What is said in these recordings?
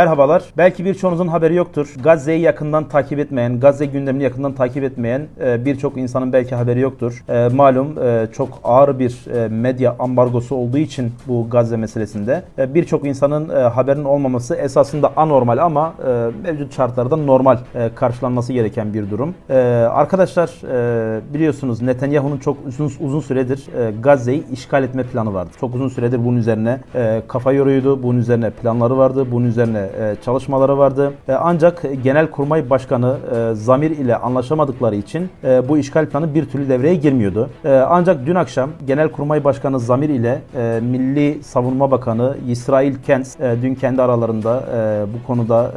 Merhabalar. Belki birçoğunuzun haberi yoktur. Gazze'yi yakından takip etmeyen, Gazze gündemini yakından takip etmeyen e, birçok insanın belki haberi yoktur. E, Malum e, çok ağır bir medya ambargosu olduğu için bu Gazze meselesinde birçok insanın haberinin olmaması esasında anormal ama mevcut şartlarda normal karşılanması gereken bir durum. Arkadaşlar biliyorsunuz Netanyahu'nun çok uzun uzun süredir Gazze'yi işgal etme planı vardı. Çok uzun süredir bunun üzerine kafa yoruyordu. Bunun üzerine planları vardı. Bunun üzerine e, çalışmaları vardı. E, ancak Genelkurmay Başkanı e, Zamir ile anlaşamadıkları için bu işgal planı bir türlü devreye girmiyordu. Ancak dün akşam Genelkurmay Başkanı Zamir ile Milli Savunma Bakanı İsrail Kentz e, dün kendi aralarında bu konuda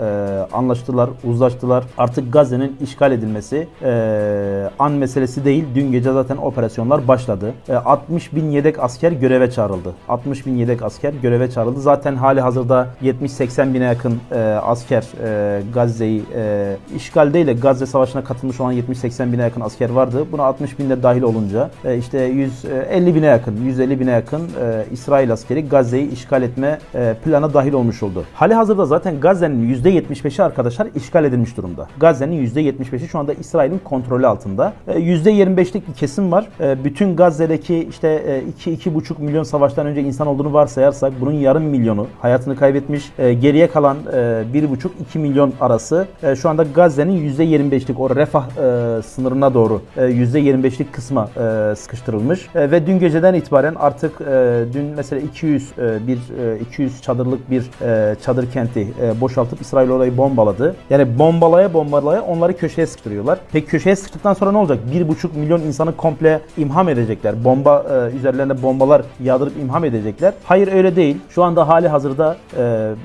anlaştılar, uzlaştılar. Artık Gazze'nin işgal edilmesi an meselesi değil. Dün gece zaten operasyonlar başladı. E, 60 bin yedek asker göreve çağrıldı. 60 bin yedek asker göreve çağrıldı. Zaten hali hazırda 70-80 bine yakın e, asker e, Gazze'yi e, işgal değil de Gazze Savaşı'na katılmış olan 70-80 bine yakın asker vardı. Buna 60 bin de dahil olunca e, işte 150 bine yakın, 150 bine yakın e, İsrail askeri Gazze'yi işgal etme e, plana dahil olmuş oldu. Hali hazırda zaten Gazze'nin %75'i arkadaşlar işgal edilmiş durumda. Gazze'nin %75'i şu anda İsrail'in kontrolü altında. E, %25'lik bir kesim var. E, bütün Gazze'deki işte e, 2-2,5 milyon savaştan önce insan olduğunu varsayarsak bunun yarım milyonu hayatını kaybetmiş. E, geriye kalan e, 1,5-2 milyon arası e, şu anda Gazze'nin %25'lik o refah e, sınırına doğru e, %25'lik kısma e, sıkıştırılmış. Ve dün geceden itibaren artık dün mesela 200 e, bir e, 200 çadırlık bir çadır kenti boşaltıp İsrail orayı bombaladı. Yani bombalaya bombalaya onları köşeye sıkıştırıyorlar. Peki köşeye sıkıştıktan sonra ne olacak? 1,5 milyon insanı komple imham edecekler. Bomba e, üzerlerine bombalar yağdırıp imham edecekler. Hayır öyle değil. Şu anda hali hazırda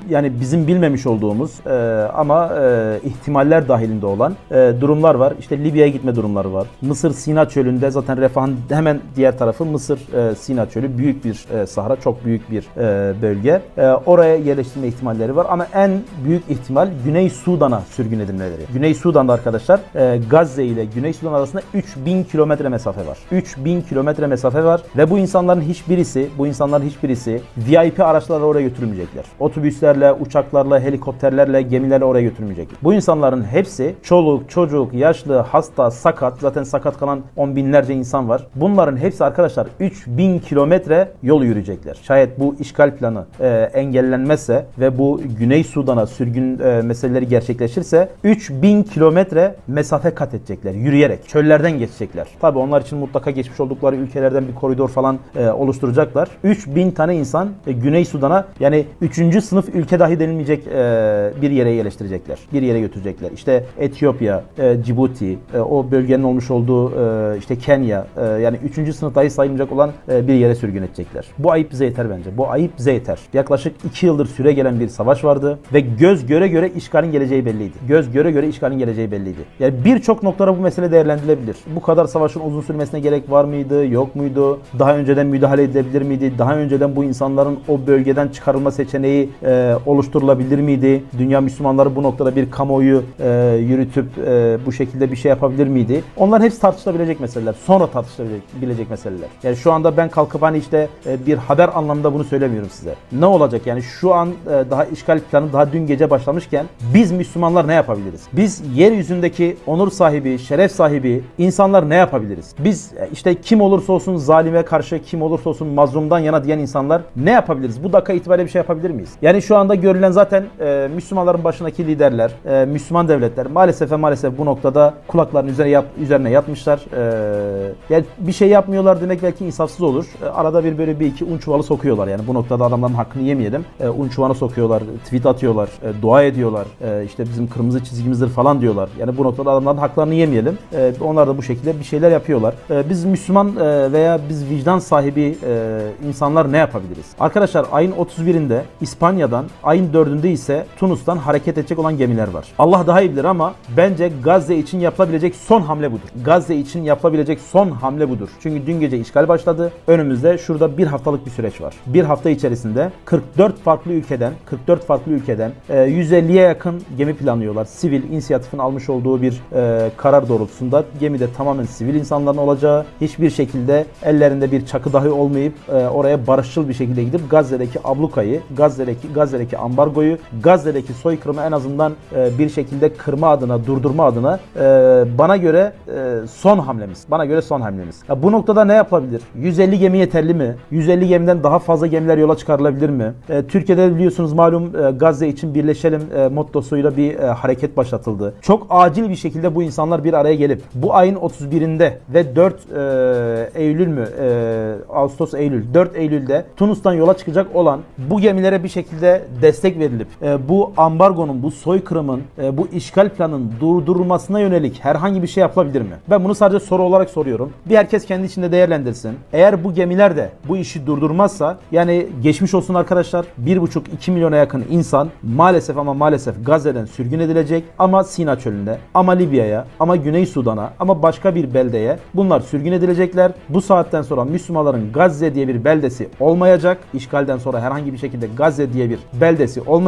yani bizim bilmemiş olduğumuz e, ama e, ihtimaller dahilinde olan e, durumlar var. İşte Libya'ya gitme durumları var. Mısır Sina Çölü'nde zaten refahın hemen diğer tarafı Mısır e, Sina Çölü. Büyük bir e, sahra, çok büyük bir e, bölge. E, oraya yerleştirme ihtimalleri var ama en büyük ihtimal Güney Sudan'a sürgün edilmeleri. Güney Sudan'da arkadaşlar e, Gazze ile Güney Sudan arasında 3000 kilometre mesafe var. 3000 kilometre mesafe var ve bu insanların hiçbirisi, bu insanların hiçbirisi VIP araçlarla oraya götürülmeyecekler. Otobüslerle, uçaklarla, helikopterlerle, gemilerle oraya götürülmeyecekler. Bu insanların hepsi çoluk, çocuk, yaşlı, hasta, sakat, zaten sakat kalan on binlerce insan var. Bunların hepsi arkadaşlar 3000 kilometre yol yürüyecekler. Şayet bu işgal planı e, engellenmezse ve bu Güney Sudan'a sürgün e, meseleleri gerçekleşirse 3000 kilometre mesafe kat edecekler yürüyerek. Çöllerden geçecekler. Tabi onlar için mutlaka geçmiş oldukları ülkelerden bir koridor falan e, oluşturacaklar. 3000 tane insan e, Güney Sudan'a yani 3. sınıf ülke dahi denilmeyecek e, bir yere yerleştirecekler. Bir yere götürecekler. İşte Etiyopya, e, Cibuti, e, o bölgenin olmuş olduğu e, işte Kenya e, yani 3. sınıf dahi sayılmayacak olan e, bir yere sürgün edecekler. Bu ayıp bize yeter bence. Bu ayıp bize yeter. Yaklaşık 2 yıldır süre gelen bir savaş vardı ve göz göre göre işgalin geleceği belliydi. Göz göre göre işgalin geleceği belliydi. Yani birçok noktada bu mesele değerlendirilebilir. Bu kadar savaşın uzun sürmesine gerek var mıydı, yok muydu? Daha önceden müdahale edilebilir miydi? Daha önceden bu insanların o bölgeden çıkarılma seçeneği e, oluşturulabilir miydi? Dünya Müslümanları bu noktada bir kamuoyu e, yürütüp e, bu şekilde bir şey yapabilir miydi? Onlar hepsi tartışılabilecek meseleler. Sonra tartışılabilecek meseleler. Yani şu anda ben kalkıp hani işte e, bir haber anlamında bunu söylemiyorum size. Ne olacak yani şu an e, daha işgal planı daha dün gece başlamışken biz Müslümanlar ne yapabiliriz? Biz yeryüzündeki onur sahibi, şeref sahibi insanlar ne yapabiliriz? Biz e, işte kim olursa olsun zalime karşı, kim olursa olsun mazlumdan yana diyen insanlar ne yapabiliriz? Bu dakika itibariyle bir şey yapabilir miyiz? Yani şu anda görülen zaten e, Müslümanların başındaki liderler, e, Müslüman devletler maalesef ve maalesef bu noktada kulaklarının üzerine, yat, üzerine yatmışlar. E, yani bir şey yapmıyorlar demek belki insafsız olur. E, arada bir böyle bir iki un çuvalı sokuyorlar. Yani bu noktada adamların hakkını yemeyelim. E, un çuvalına sokuyorlar, tweet atıyorlar, e, dua ediyorlar. E, işte bizim kırmızı çizgimizdir falan diyorlar. Yani bu noktada adamların haklarını yemeyelim. E, onlar da bu şekilde bir şeyler yapıyorlar. E, biz Müslüman e, veya biz vicdan sahibi e, insanlar ne yapabiliriz? Arkadaşlar ayın 31'inde İspanya'dan, ayın 4'ünde ise Tunus'tan hareket edecek olan gemiler var. Allah daha iyi bilir ama bence Gazze için yapılabilecek son hamle budur. Gazze için yapılabilecek son hamle budur. Çünkü dün gece işgal başladı. Önümüzde şurada bir haftalık bir süreç var. Bir hafta içerisinde 44 farklı ülkeden 44 farklı ülkeden e, 150'ye yakın gemi planlıyorlar. Sivil inisiyatifin almış olduğu bir e, karar doğrultusunda gemide tamamen sivil insanların olacağı, hiçbir şekilde ellerinde bir çakı dahi olmayıp e, oraya barışçıl bir şekilde gidip Gazze'deki ablukayı, Gazze'deki Gazze'deki ambargoyu dolayı Gazze'deki soykırımı en azından e, bir şekilde kırma adına, durdurma adına e, bana göre e, son hamlemiz. Bana göre son hamlemiz. Ya bu noktada ne yapılabilir? 150 gemi yeterli mi? 150 gemiden daha fazla gemiler yola çıkarılabilir mi? E, Türkiye'de biliyorsunuz malum e, Gazze için birleşelim e, mottosuyla bir e, hareket başlatıldı. Çok acil bir şekilde bu insanlar bir araya gelip bu ayın 31'inde ve 4 e, Eylül mü? E, Ağustos Eylül. 4 Eylül'de Tunus'tan yola çıkacak olan bu gemilere bir şekilde destek verilip e, bu ambargonun, bu soykırımın, e, bu işgal planının durdurulmasına yönelik herhangi bir şey yapılabilir mi? Ben bunu sadece soru olarak soruyorum. Bir herkes kendi içinde değerlendirsin. Eğer bu gemiler de bu işi durdurmazsa yani geçmiş olsun arkadaşlar 1,5-2 milyona yakın insan maalesef ama maalesef Gazze'den sürgün edilecek ama Sina çölünde ama Libya'ya ama Güney Sudan'a ama başka bir beldeye bunlar sürgün edilecekler. Bu saatten sonra Müslümanların Gazze diye bir beldesi olmayacak. İşgalden sonra herhangi bir şekilde Gazze diye bir beldesi olmayacak.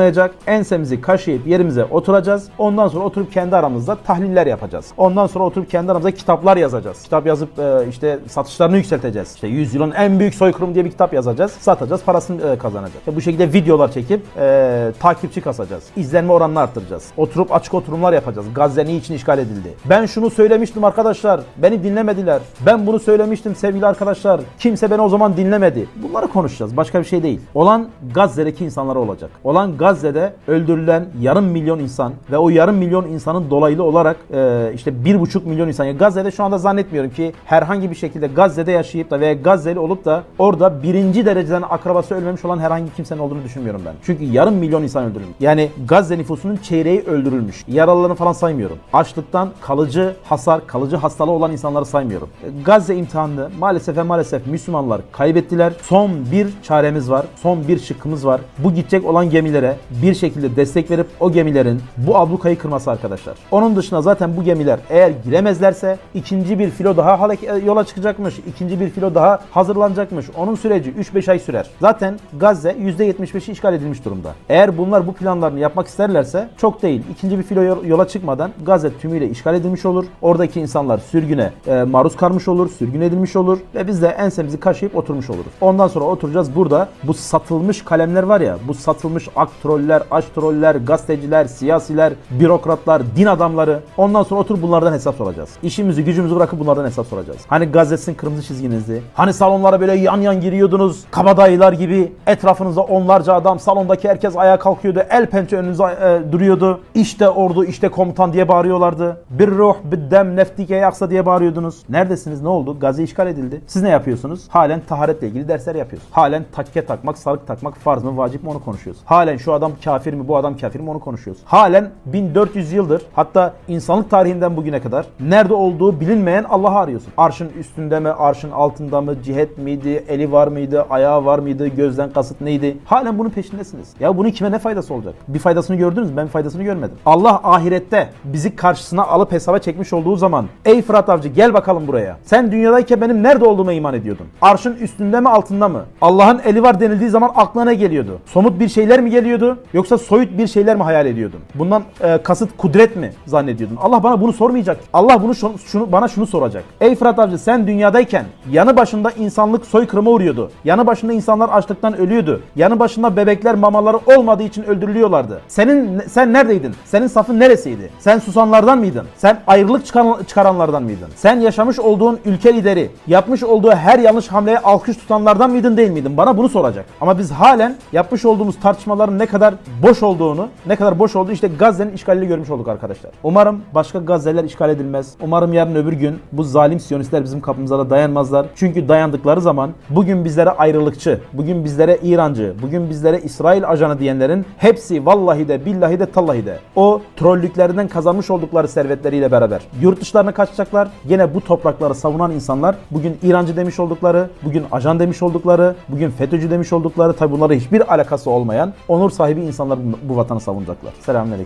Ensemizi kaşıyıp yerimize oturacağız. Ondan sonra oturup kendi aramızda tahliller yapacağız. Ondan sonra oturup kendi aramızda kitaplar yazacağız. Kitap yazıp e, işte satışlarını yükselteceğiz. İşte 100 yılın en büyük soykırım diye bir kitap yazacağız. Satacağız, parasını e, kazanacağız. İşte bu şekilde videolar çekip e, takipçi kasacağız. İzlenme oranını arttıracağız. Oturup açık oturumlar yapacağız. Gazze niçin işgal edildi? Ben şunu söylemiştim arkadaşlar. Beni dinlemediler. Ben bunu söylemiştim sevgili arkadaşlar. Kimse beni o zaman dinlemedi. Bunları konuşacağız. Başka bir şey değil. Olan Gazze'deki insanlara olacak. Olan Gazze'de öldürülen yarım milyon insan ve o yarım milyon insanın dolaylı olarak e, işte bir buçuk milyon insan. Yani Gazze'de şu anda zannetmiyorum ki herhangi bir şekilde Gazze'de yaşayıp da veya Gazze'li olup da orada birinci dereceden akrabası ölmemiş olan herhangi kimsenin olduğunu düşünmüyorum ben. Çünkü yarım milyon insan öldürülmüş. Yani Gazze nüfusunun çeyreği öldürülmüş. Yaralılarını falan saymıyorum. Açlıktan kalıcı hasar, kalıcı hastalığı olan insanları saymıyorum. E, Gazze imtihanını maalesef ve maalesef Müslümanlar kaybettiler. Son bir çaremiz var. Son bir şıkkımız var. Bu gidecek olan gemilere bir şekilde destek verip o gemilerin bu ablukayı kırması arkadaşlar. Onun dışında zaten bu gemiler eğer giremezlerse ikinci bir filo daha hareke- yola çıkacakmış. ikinci bir filo daha hazırlanacakmış. Onun süreci 3-5 ay sürer. Zaten Gazze %75'i işgal edilmiş durumda. Eğer bunlar bu planlarını yapmak isterlerse çok değil. İkinci bir filo yo- yola çıkmadan Gazze tümüyle işgal edilmiş olur. Oradaki insanlar sürgüne e, maruz kalmış olur, sürgün edilmiş olur ve biz de ensemizi kaşıyıp oturmuş oluruz. Ondan sonra oturacağız burada bu satılmış kalemler var ya, bu satılmış ak troller, aç troller, gazeteciler, siyasiler, bürokratlar, din adamları. Ondan sonra oturup bunlardan hesap soracağız. İşimizi, gücümüzü bırakıp bunlardan hesap soracağız. Hani Gazze'sin kırmızı çizginizdi. Hani salonlara böyle yan yan giriyordunuz. Kabadayılar gibi etrafınızda onlarca adam, salondaki herkes ayağa kalkıyordu. El pençe önünüze e, duruyordu. İşte ordu, işte komutan diye bağırıyorlardı. Bir ruh, bir dem, neftike yaksa diye bağırıyordunuz. Neredesiniz? Ne oldu? Gazze işgal edildi. Siz ne yapıyorsunuz? Halen taharetle ilgili dersler yapıyorsunuz. Halen takke takmak, sarık takmak farz mı, vacip mi onu konuşuyoruz. Halen şu adam kafir mi, bu adam kafir mi onu konuşuyoruz. Halen 1400 yıldır hatta insanlık tarihinden bugüne kadar nerede olduğu bilinmeyen Allah'ı arıyorsun. Arşın üstünde mi, arşın altında mı, cihet miydi, eli var mıydı, ayağı var mıydı, gözden kasıt neydi? Halen bunun peşindesiniz. Ya bunun kime ne faydası olacak? Bir faydasını gördünüz mü? Ben faydasını görmedim. Allah ahirette bizi karşısına alıp hesaba çekmiş olduğu zaman ey Fırat Avcı gel bakalım buraya. Sen dünyadayken benim nerede olduğuma iman ediyordun? Arşın üstünde mi altında mı? Allah'ın eli var denildiği zaman aklına geliyordu? Somut bir şeyler mi geliyordu? Yoksa soyut bir şeyler mi hayal ediyordun? Bundan e, kasıt kudret mi zannediyordun? Allah bana bunu sormayacak. Allah bunu şunu, şunu- bana şunu soracak. Ey Fırat Avcı sen dünyadayken yanı başında insanlık soykırıma uğruyordu. Yanı başında insanlar açlıktan ölüyordu. Yanı başında bebekler mamaları olmadığı için öldürülüyorlardı. Senin sen neredeydin? Senin safın neresiydi? Sen susanlardan mıydın? Sen ayrılık çıkaran- çıkaranlardan mıydın? Sen yaşamış olduğun ülke lideri, yapmış olduğu her yanlış hamleye alkış tutanlardan mıydın değil miydin? Bana bunu soracak. Ama biz halen yapmış olduğumuz tartışmaların ne kadar boş olduğunu, ne kadar boş olduğu işte Gazze'nin işgalini görmüş olduk arkadaşlar. Umarım başka Gazze'ler işgal edilmez. Umarım yarın öbür gün bu zalim Siyonistler bizim kapımıza da dayanmazlar. Çünkü dayandıkları zaman bugün bizlere ayrılıkçı, bugün bizlere İrancı, bugün bizlere İsrail ajanı diyenlerin hepsi vallahi de billahi de tallahi de o trollüklerinden kazanmış oldukları servetleriyle beraber yurt dışlarına kaçacaklar. Gene bu toprakları savunan insanlar bugün İrancı demiş oldukları, bugün ajan demiş oldukları, bugün FETÖ'cü demiş oldukları tabi bunlara hiçbir alakası olmayan onur sahibi insanlar bu, vatanı savunacaklar. Selamünaleyküm.